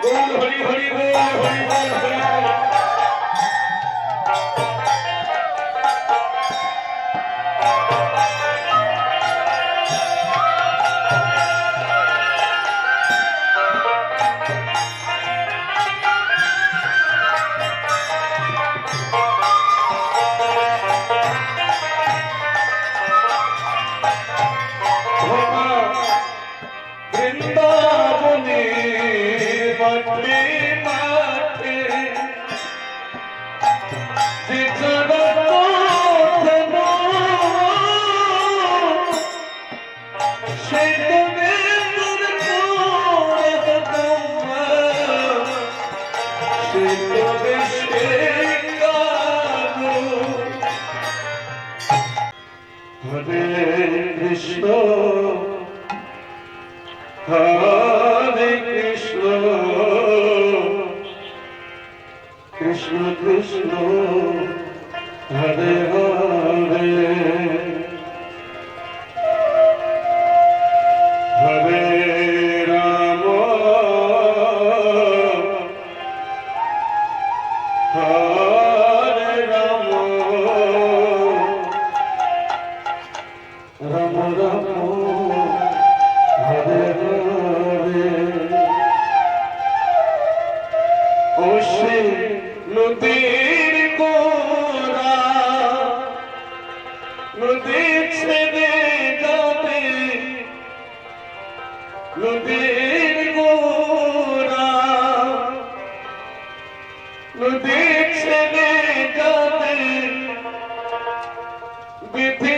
হরি হরি বল হরি বল হরি বল হরে কৃষ্ণ কৃষ্ণ কৃষ্ণ হরে নদীর কোরা নদী ছেড়ে যাবে নদীর কোরা নদী ছেড়ে যাবে। বিধি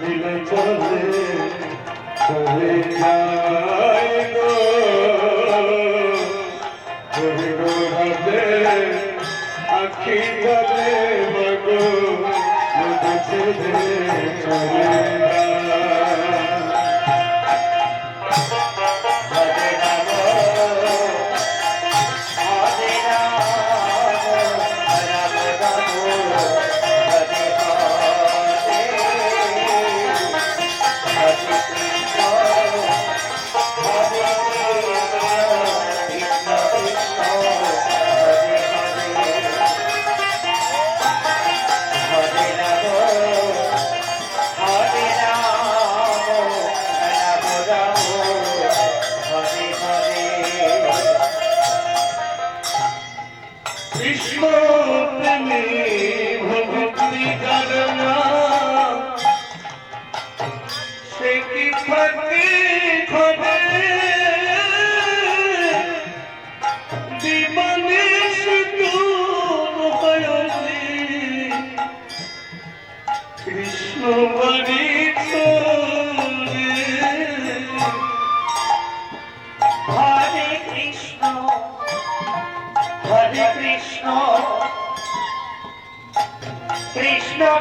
মিলে চলে চলে যায় গো। হাতে আখি গলে মগো। মধু চলে চলে Krishna.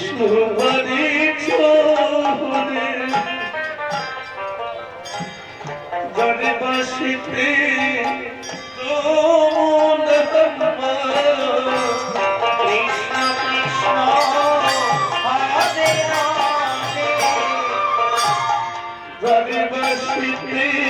সোহরে সোহরে গরে বাসিতে তোমন কৃষ্ণ কৃষ্ণ হরে হরে গরে বাসিতে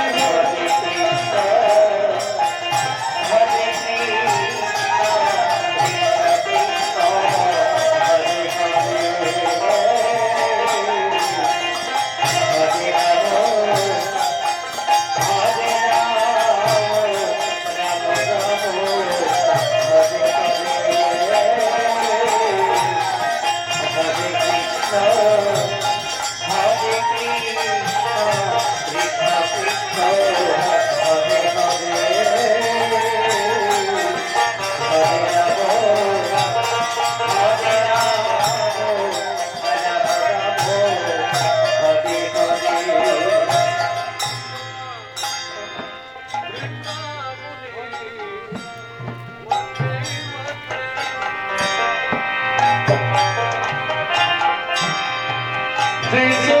Thanks.